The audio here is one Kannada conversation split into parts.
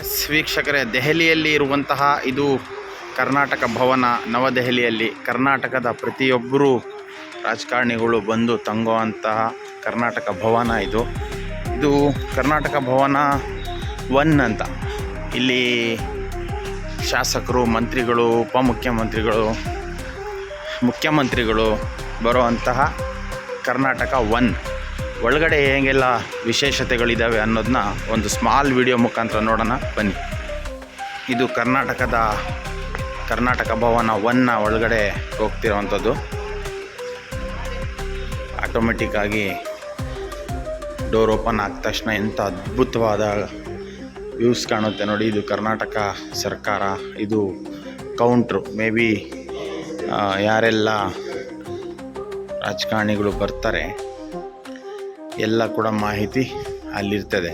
ಎಸ್, ವೀಕ್ಷಕರೇ, ದೆಹಲಿಯಲ್ಲಿ ಇರುವಂತಹ ಇದು ಕರ್ನಾಟಕ ಭವನ, ನವದೆಹಲಿಯಲ್ಲಿ ಕರ್ನಾಟಕದ ಪ್ರತಿಯೊಬ್ಬರು ರಾಜಕಾರಣಿಗಳು ಬಂದು ತಂಗುವಂತಹ ಕರ್ನಾಟಕ ಭವನ ಇದು. ಇದು ಕರ್ನಾಟಕ ಭವನ ಒನ್ ಅಂತ. ಇಲ್ಲಿ ಶಾಸಕರು, ಮಂತ್ರಿಗಳು, ಉಪಮುಖ್ಯಮಂತ್ರಿಗಳು, ಮುಖ್ಯಮಂತ್ರಿಗಳು ಬರುವಂತಹ ಕರ್ನಾಟಕ ಒನ್. ಒಳಗಡೆ ಹೇಗೆಲ್ಲ ವಿಶೇಷತೆಗಳಿದ್ದಾವೆ ಅನ್ನೋದನ್ನ ಒಂದು ಸ್ಮಾಲ್ ವಿಡಿಯೋ ಮುಖಾಂತರ ನೋಡೋಣ, ಬನ್ನಿ. ಇದು ಕರ್ನಾಟಕದ, ಕರ್ನಾಟಕ ಭವನ ಒನ್ನ ಒಳಗಡೆ ಹೋಗ್ತಿರೋವಂಥದ್ದು ಆಟೋಮೆಟಿಕ್ಕಾಗಿ ಡೋರ್ ಓಪನ್ ಆದ ತಕ್ಷಣ ಎಂಥ ಅದ್ಭುತವಾದ ವ್ಯೂಸ್ ಕಾಣುತ್ತೆ ನೋಡಿ. ಇದು ಕರ್ನಾಟಕ ಸರ್ಕಾರ, ಇದು ಕೌಂಟ್ರು ಮೇ ಬಿ ಯಾರೆಲ್ಲ ರಾಜಕಾರಣಿಗಳು ಬರ್ತಾರೆ ಎಲ್ಲ ಕೂಡ ಮಾಹಿತಿ ಅಲ್ಲಿರ್ತದೆ.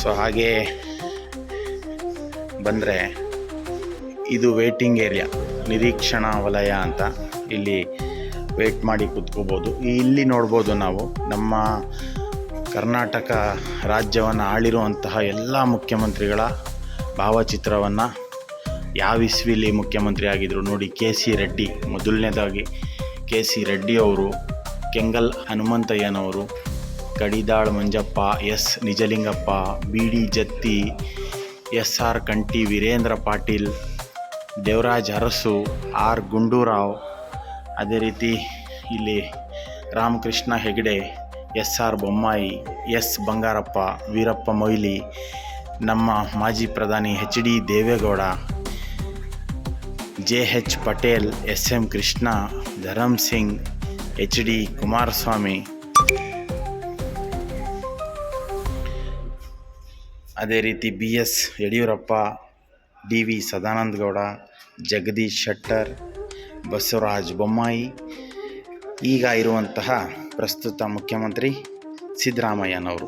ಸೊ ಹಾಗೆ ಬಂದರೆ ಇದು ವೇಟಿಂಗ್ ಏರಿಯಾ ನಿರೀಕ್ಷಣಾ ವಲಯ ಅಂತ ಇಲ್ಲಿ ವೇಟ್ ಮಾಡಿ ಕೂತ್ಕೋಬೋದು. ಇಲ್ಲಿ ನೋಡ್ಬೋದು ನಾವು ನಮ್ಮ ಕರ್ನಾಟಕ ರಾಜ್ಯವನ್ನು ಆಳಿರುವಂತಹ ಎಲ್ಲ ಮುಖ್ಯಮಂತ್ರಿಗಳ ಭಾವಚಿತ್ರವನ್ನು ಯಾವ ಇಸ್ವಿಲಿ ಮುಖ್ಯಮಂತ್ರಿ ಆಗಿದ್ದರು ನೋಡಿ ಕೆ ಸಿ ರೆಡ್ಡಿ, ಮೊದಲನೇದಾಗಿ ಕೆ ಸಿ ರೆಡ್ಡಿ ಅವರು Kengal ಹನುಮಂತಯ್ಯನವರು, Kadidal Manjappa, S. Nijalingappa, B. D. Jatti, S. R. Kanti, Veerendra Patil, Devaraj Urs, R. Gundu Rao, ಅದೇ ರೀತಿ ಇಲ್ಲಿ Ramakrishna Hegde, S. R. Bommai, S. Bangarappa, Veerappa Moily, ನಮ್ಮ ಮಾಜಿ ಪ್ರಧಾನಿ H. D. Deve Gowda, J. H. Patel, S. M. Krishna Dharam Singh H D Kumaraswamy. ಅದೇ ರೀತಿ B S Yediyurappa, D V Sadananda Gowda, Jagadish Shettar, Basavaraj Bommai, ಈಗ ಇರುವಂತಹ ಪ್ರಸ್ತುತ ಮುಖ್ಯಮಂತ್ರಿ ಸಿದ್ದರಾಮಯ್ಯನವರು.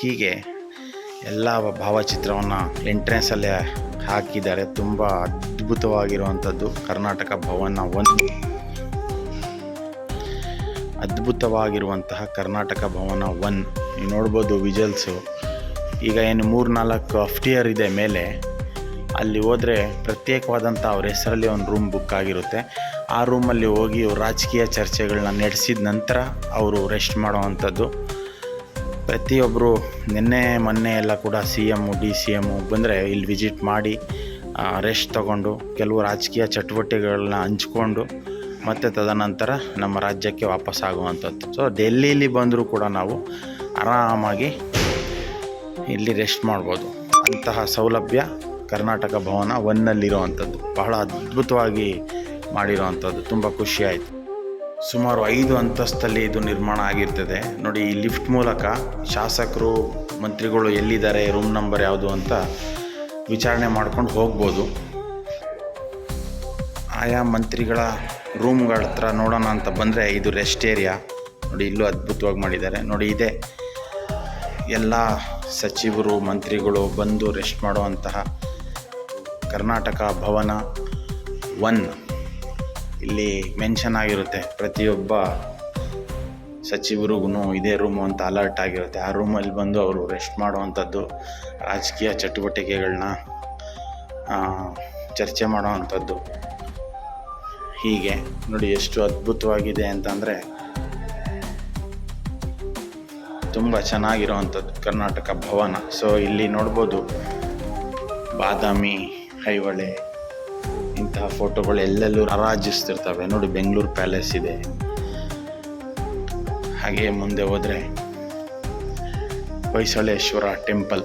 ಹೀಗೆ ಎಲ್ಲ ಭಾವಚಿತ್ರವನ್ನು ಎಂಟ್ರೆನ್ಸಲ್ಲೇ ಹಾಕಿದ್ದಾರೆ. ತುಂಬ ಅದ್ಭುತವಾಗಿರುವಂಥದ್ದು ಕರ್ನಾಟಕ ಭವನ ಒಂದು. ಅದ್ಭುತವಾಗಿರುವಂತಹ ಕರ್ನಾಟಕ ಭವನ ಒನ್. ನೀವು ನೋಡ್ಬೋದು ವಿಜಲ್ಸು ಈಗ ಏನು ಮೂರು ನಾಲ್ಕು ಅಫ್ಟಿಯರ್ ಇದೆ ಮೇಲೆ. ಅಲ್ಲಿ ಹೋದರೆ ಪ್ರತ್ಯೇಕವಾದಂಥ ಅವ್ರ ಹೆಸರಲ್ಲಿ ಒಂದು ರೂಮ್ ಬುಕ್ ಆಗಿರುತ್ತೆ. ಆ ರೂಮಲ್ಲಿ ಹೋಗಿ ಅವ್ರು ರಾಜಕೀಯ ಚರ್ಚೆಗಳನ್ನ ನಡೆಸಿದ ನಂತರ ಅವರು ರೆಸ್ಟ್ ಮಾಡುವಂಥದ್ದು. ಪ್ರತಿಯೊಬ್ಬರು ನಿನ್ನೆ, ಮೊನ್ನೆ ಎಲ್ಲ ಕೂಡ C M D C M ಬಂದರೆ ಇಲ್ಲಿ ವಿಸಿಟ್ ಮಾಡಿ ರೆಸ್ಟ್ ತಗೊಂಡು, ಕೆಲವು ರಾಜಕೀಯ ಚಟುವಟಿಕೆಗಳನ್ನ ಹಂಚ್ಕೊಂಡು ಮತ್ತು ತದನಂತರ ನಮ್ಮ ರಾಜ್ಯಕ್ಕೆ ವಾಪಸ್ ಆಗುವಂಥದ್ದು. ಸೊ ಡೆಲ್ಲಿಲಿ ಬಂದರೂ ಕೂಡ ನಾವು ಆರಾಮಾಗಿ ಇಲ್ಲಿ ರೆಸ್ಟ್ ಮಾಡ್ಬೋದು. ಅಂತಹ ಸೌಲಭ್ಯ ಕರ್ನಾಟಕ ಭವನ ಒನ್ನಲ್ಲಿರುವಂಥದ್ದು. ಬಹಳ ಅದ್ಭುತವಾಗಿ ಮಾಡಿರೋವಂಥದ್ದು. ತುಂಬ ಖುಷಿ ಆಯಿತು. ಸುಮಾರು ಐದು ಅಂತಸ್ತಲ್ಲಿ ಇದು ನಿರ್ಮಾಣ ಆಗಿರ್ತದೆ. ನೋಡಿ, ಈ ಲಿಫ್ಟ್ ಮೂಲಕ ಶಾಸಕರು, ಮಂತ್ರಿಗಳು ಎಲ್ಲಿದ್ದಾರೆ ರೂಮ್ ನಂಬರ್ ಯಾವುದು ಅಂತ ವಿಚಾರಣೆ ಮಾಡ್ಕೊಂಡು ಹೋಗ್ಬೋದು. ಆಯಾ ಮಂತ್ರಿಗಳ ರೂಮ್ಗಳ ಹತ್ರ ನೋಡೋಣ ಅಂತ ಬಂದರೆ ಇದು ರೆಸ್ಟ್ ಏರಿಯಾ. ನೋಡಿ, ಇಲ್ಲೂ ಅದ್ಭುತವಾಗಿ ಮಾಡಿದ್ದಾರೆ. ನೋಡಿ, ಇದೆ. ಎಲ್ಲ ಸಚಿವರು, ಮಂತ್ರಿಗಳು ಬಂದು ರೆಸ್ಟ್ ಮಾಡುವಂತಹ ಕರ್ನಾಟಕ ಭವನ ಒನ್. ಇಲ್ಲಿ ಮೆನ್ಷನ್ ಆಗಿರುತ್ತೆ. ಪ್ರತಿಯೊಬ್ಬ ಸಚಿವರಿಗೂ ಇದೇ ರೂಮು ಅಂತ ಅಲರ್ಟ್ ಆಗಿರುತ್ತೆ. ಆ ರೂಮಲ್ಲಿ ಬಂದು ಅವರು ರೆಸ್ಟ್ ಮಾಡುವಂಥದ್ದು, ರಾಜಕೀಯ ಚಟುವಟಿಕೆಗಳನ್ನ ಚರ್ಚೆ ಮಾಡುವಂಥದ್ದು. ಹೀಗೆ. ನೋಡಿ ಎಷ್ಟು ಅದ್ಭುತವಾಗಿದೆ ಅಂತಂದರೆ ತುಂಬ ಚೆನ್ನಾಗಿರುವಂಥದ್ದು ಕರ್ನಾಟಕ ಭವನ. ಸೊ ಇಲ್ಲಿ ನೋಡ್ಬೋದು ಬಾದಾಮಿ ಐಹೊಳೆ ಇಂತಹ ಫೋಟೋಗಳು ಎಲ್ಲೆಲ್ಲೂ ರಾರಾಜಿಸ್ತಿರ್ತವೆ. ನೋಡಿ ಬೆಂಗಳೂರು ಪ್ಯಾಲೇಸ್ ಇದೆ. ಹಾಗೆ ಮುಂದೆ ಹೋದರೆ ಹೊಯ್ಸಳೇಶ್ವರ ಟೆಂಪಲ್